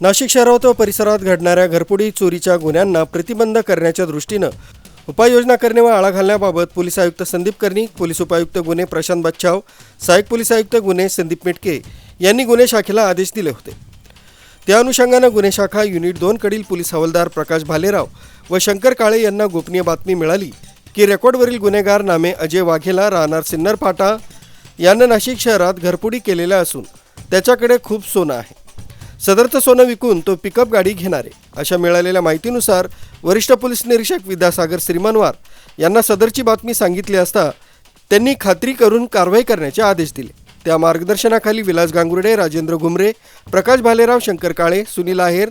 नाशिक शहरात व परिसरात घडणाऱ्या घरपुडी चोरीच्या गुन्ह्यांना प्रतिबंध करण्याच्या दृष्टीनं उपाययोजना करणे व आळा घालण्याबाबत पोलीस आयुक्त संदीप कर्णिक पोलीस उपायुक्त गुन्हे प्रशांत बच्छाव सहाय्यक पोलीस आयुक्त गुन्हे संदीप मेटके यांनी गुन्हे शाखेला आदेश दिले होते. त्या अनुषंगानं गुन्हे शाखा युनिट दोनकडील पोलीस हवालदार प्रकाश भालेराव व शंकर काळे यांना गोपनीय बातमी मिळाली की रेकॉर्डवरील गुन्हेगार नामे अजय वाघेला राहणार सिन्नर फाटा यानं नाशिक शहरात घरपुडी केलेल्या असून त्याच्याकडे खूप सोनं आहे. सदरचं सोनं विकून तो पिकअप गाडी घेणार. आहे अशा मिळालेल्या माहितीनुसार वरिष्ठ पोलीस निरीक्षक विद्यासागर श्रीमानवार यांना सदरची बातमी सांगितली असता त्यांनी खात्री करून कारवाई करण्याचे आदेश दिले. त्या मार्गदर्शनाखाली विलास गांगुर्डे राजेंद्र घुमरे प्रकाश भालेराव शंकर काळे सुनील आहेर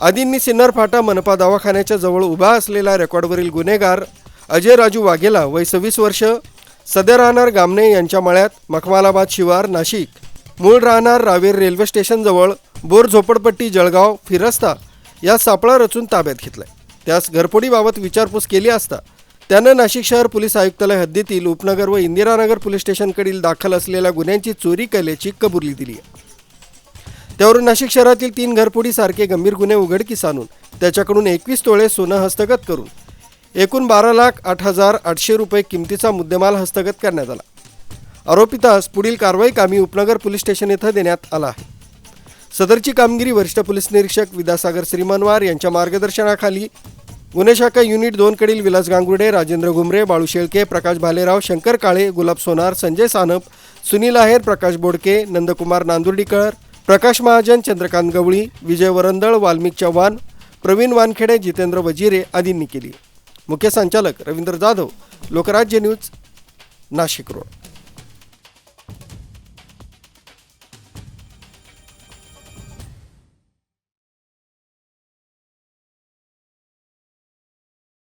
आदींनी सिन्नर फाटा मनपा दवाखान्याच्या जवळ उभा असलेला रेकॉर्डवरील गुन्हेगार अजय राजू वाघेला वय सव्वीस वर्ष सध्या राहणार गामणे यांच्या मळ्यात मखमालाबाद शिवार नाशिक. मूळ राहणार रावेर रेल्वे स्टेशनजवळ बोर झोपडपट्टी जळगाव फिरस्ता या सापळा रचून ताब्यात घेतलाय. त्यास घरफोडीबाबत विचारपूस केली असता त्यानं नाशिक शहर पोलीस आयुक्तालय हद्दीतील उपनगर व इंदिरानगर पोलीस स्टेशनकडील दाखल असलेल्या गुन्ह्यांची चोरी केल्याची कबुली दिली आहे. त्यावरून नाशिक शहरातील तीन घरफोडीसारखे गंभीर गुन्हे उघडकीस आणून त्याच्याकडून एकवीस तोळे सोनं हस्तगत करून एकूण बारा लाख आठ हजार आठशे रुपये किमतीचा मुद्देमाल हस्तगत करण्यात आला. आरोपितास पुढील कारवाई कामी उपनगर पोलीस स्टेशन येथे देण्यात आला आहे. सदरची कामगिरी वरिष्ठ पोलीस निरीक्षक विद्यासागर श्रीमनवार यांच्या मार्गदर्शनाखाली. गुन्हे शाखा युनिट दोनकडील विलास गांगुर्डे राजेंद्र घुमरे बाळू शेळके प्रकाश भालेराव शंकर काळे गुलाब सोनार संजय सानप सुनील आहेर प्रकाश बोडके नंदकुमार नांदुर्डीकर प्रकाश महाजन चंद्रकांत गवळी विजय वरंदळ वाल्मिक चव्हाण प्रवीण वानखेडे जितेंद्र वजिरे आदींनी केली. मुख्य संचालक रवींद्र जाधव लोकराज्य न्यूज नाशिक रोड.